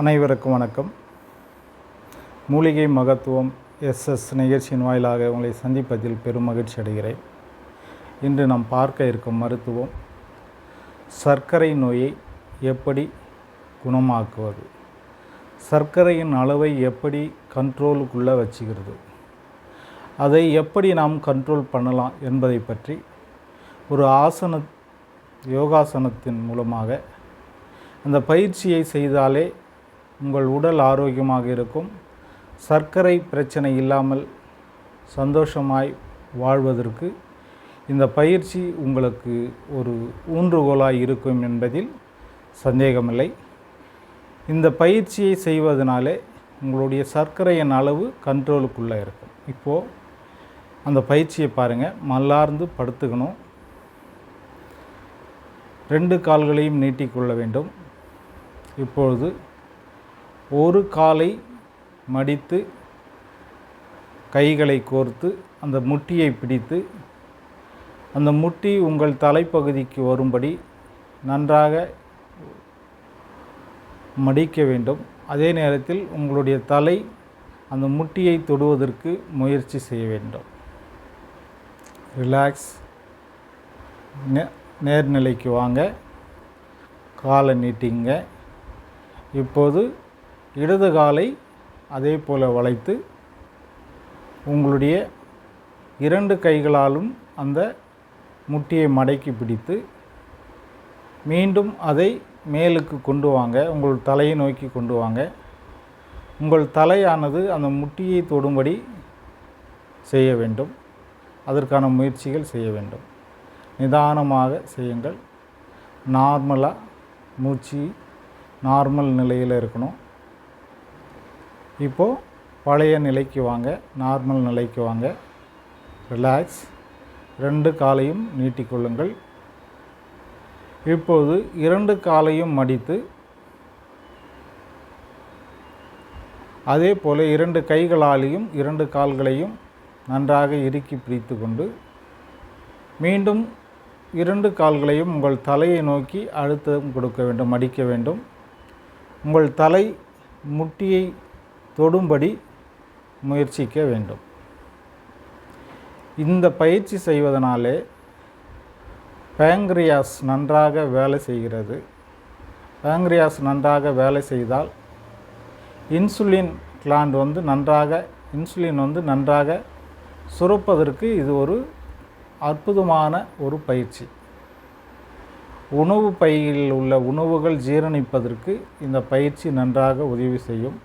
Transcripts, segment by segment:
அனைவருக்கும் வணக்கம். மூலிகை மகத்துவம் எஸ்எஸ் நிகழ்ச்சியின் வாயிலாக உங்களை சந்திப்பதில் பெரும் மகிழ்ச்சி அடைகிறேன். இன்று நாம் பார்க்க இருக்கும் மருத்துவம் சர்க்கரை நோயை எப்படி குணமாக்குவது சர்க்கரையின் அளவை எப்படி கண்ட்ரோலுக்குள்ளே வச்சுக்கிறது அதை எப்படி நாம் கண்ட்ரோல் பண்ணலாம் என்பதை பற்றி ஒரு ஆசன யோகாசனத்தின் மூலமாக அந்த பயிற்சியை செய்தாலே உங்கள் உடல் ஆரோக்கியமாக இருக்கும். சர்க்கரை பிரச்சனை இல்லாமல் சந்தோஷமாய் வாழ்வதற்கு இந்த பயிற்சி உங்களுக்கு ஒரு ஊன்றுகோலாக இருக்கும் என்பதில் சந்தேகமில்லை. இந்த பயிற்சியை செய்வதனாலே உங்களுடைய சர்க்கரையின் அளவு கண்ட்ரோலுக்குள்ளே இருக்கும். இப்போது அந்த பயிற்சியை பாருங்கள் மல்லார்ந்து படுத்துக்கணும். ரெண்டு கால்களையும் நீட்டிக்கொள்ள வேண்டும். இப்பொழுது ஒரு காலை மடித்து கைகளை கோர்த்து அந்த முட்டியை பிடித்து அந்த முட்டி உங்கள் தலைப்பகுதிக்கு வரும்படி நன்றாக மடிக்க வேண்டும். அதே நேரத்தில் உங்களுடைய தலை அந்த முட்டியை தொடுவதற்கு முயற்சி செய்ய வேண்டும். ரிலாக்ஸ் நே நேர்நிலைக்கு வாங்க. காலை நீட்டிங்க. இப்போது இடது காலை அதே போல் வளைத்து உங்களுடைய இரண்டு கைகளாலும் அந்த முட்டியை மடக்கி பிடித்து மீண்டும் அதை மேலுக்கு கொண்டு வாங்க உங்கள் தலையை நோக்கி கொண்டு வாங்க. உங்கள் தலையானது அந்த முட்டியை தொடும்படி செய்ய வேண்டும். அதற்கான முயற்சிகள் செய்ய வேண்டும். நிதானமாக செய்யுங்கள். நார்மலாக மூச்சு நார்மல் நிலையில் இருக்கணும். இப்போது பழைய நிலைக்கு வாங்க நார்மல் நிலைக்கு வாங்க. ரிலாக்ஸ் ரெண்டு காலையும் நீட்டிக்கொள்ளுங்கள் இப்போது இரண்டு காலையும் மடித்து அதே போல் இரண்டு கைகளாலேயும் இரண்டு கால்களையும் நன்றாக இறுக்கி பிடித்து கொண்டு மீண்டும் இரண்டு கால்களையும் உங்கள் தலையை நோக்கி அழுத்தம் கொடுக்க வேண்டும் மடிக்க வேண்டும். உங்கள் தலை முட்டியை தொடும்படி முயற்சிக்க வேண்டும். இந்த பயிற்சி செய்வதனாலே பேங்க்ரியாஸ் நன்றாக வேலை செய்கிறது. பேங்க்ரியாஸ் நன்றாக வேலை செய்தால் இன்சுலின் கிளாண்ட் வந்து நன்றாக இன்சுலின் வந்து நன்றாக சுரப்பதற்கு இது ஒரு அற்புதமான ஒரு பயிற்சி. உணவு பையில் உள்ள உணவுகள் ஜீரணிப்பதற்கு இந்த பயிற்சி நன்றாக உதவி செய்யும்.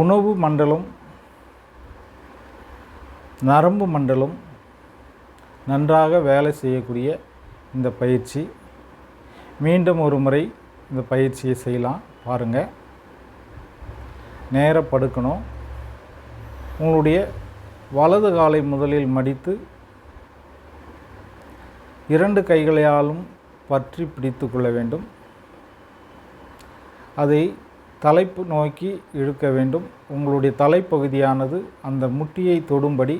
உணவு மண்டலம் நரம்பு மண்டலம் நன்றாக வேலை செய்யக்கூடிய இந்த பயிற்சி. மீண்டும் ஒரு முறை இந்த பயிற்சியை செய்யலாம். பாருங்கள் நேர படுக்கணும். உங்களுடைய வலது காலை முதலில் மடித்து இரண்டு கைகளையாலும் பற்றி பிடித்து கொள்ள வேண்டும். அதை தலைப்பு நோக்கி இழுக்க வேண்டும். உங்களுடைய தலைப்பகுதியானது அந்த முட்டியை தொடும்படி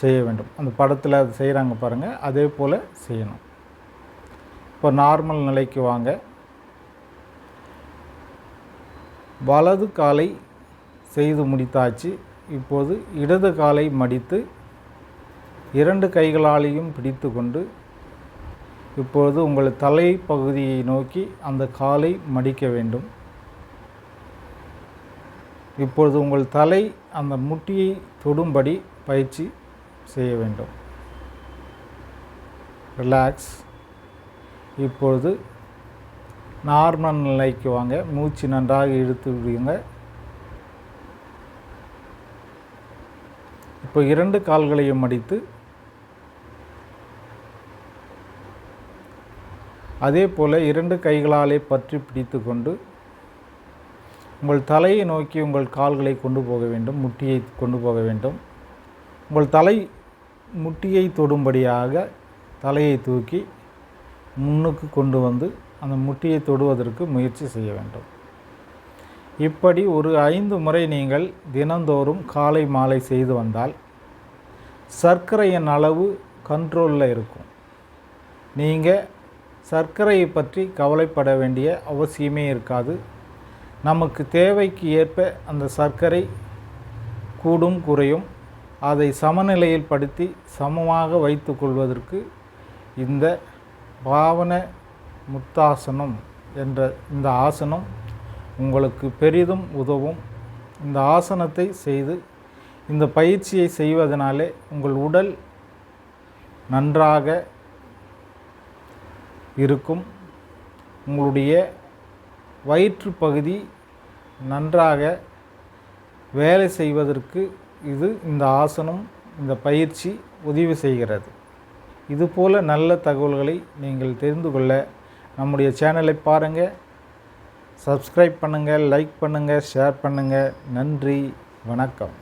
செய்ய வேண்டும். அந்த படத்தில் அது செய்கிறாங்க பாருங்கள் அதே போல் செய்யணும். இப்போ நார்மல் நிலைக்கு வாங்க. வலது காலை செய்து முடித்தாச்சு. இப்போது இடது காலை மடித்து இரண்டு கைகளாலேயும் பிடித்து கொண்டு இப்பொழுது உங்கள் தலை பகுதியை நோக்கி அந்த காலை மடிக்க வேண்டும். இப்பொழுது உங்கள் தலை அந்த முட்டியை தொடும்படி பயிற்சி செய்ய வேண்டும். ரிலாக்ஸ் இப்பொழுது நார்மல் நிலைக்கு வாங்க. மூச்சு நன்றாக இழுத்து விடுங்க. இப்போ இரண்டு கால்களையும் மடித்து அதே போல் இரண்டு கைகளாலே பற்றி பிடித்து கொண்டு உங்கள் தலையை நோக்கி உங்கள் கால்களை கொண்டு போக வேண்டும் முட்டியை கொண்டு போக வேண்டும். உங்கள் தலை முட்டியை தொடும்படியாக தலையை தூக்கி முன்னுக்கு கொண்டு வந்து அந்த முட்டியை தொடுவதற்கு முயற்சி செய்ய வேண்டும். இப்படி ஒரு ஐந்து முறை நீங்கள் தினந்தோறும் காலை மாலை செய்து வந்தால் சர்க்கரையின் அளவு கண்ட்ரோலில் இருக்கும். நீங்கள் சர்க்கரையை பற்றி கவலைப்பட வேண்டிய அவசியமே இருக்காது. நமக்கு தேவைக்கு ஏற்ப அந்த சர்க்கரை கூடும் குறையும். அதை சமநிலையில் படுத்தி சமமாக வைத்து கொள்வதற்கு இந்த பாவன முத்தாசனம் என்ற இந்த ஆசனம் உங்களுக்கு பெரிதும் உதவும். இந்த ஆசனத்தை செய்து இந்த பயிற்சியை செய்வதனாலே உங்கள் உடல் நன்றாக இருக்கும். உங்களுடைய வயிற்று பகுதி நன்றாக வேலை செய்வதற்கு இது இந்த ஆசனம் இந்த பயிற்சி உதவி செய்கிறது. இதுபோல் நல்ல தகவல்களை நீங்கள் தெரிந்து கொள்ள நம்முடைய சேனலை பாருங்கள் சப்ஸ்கிரைப் பண்ணுங்கள் லைக் பண்ணுங்கள் ஷேர் பண்ணுங்கள் நன்றி வணக்கம்.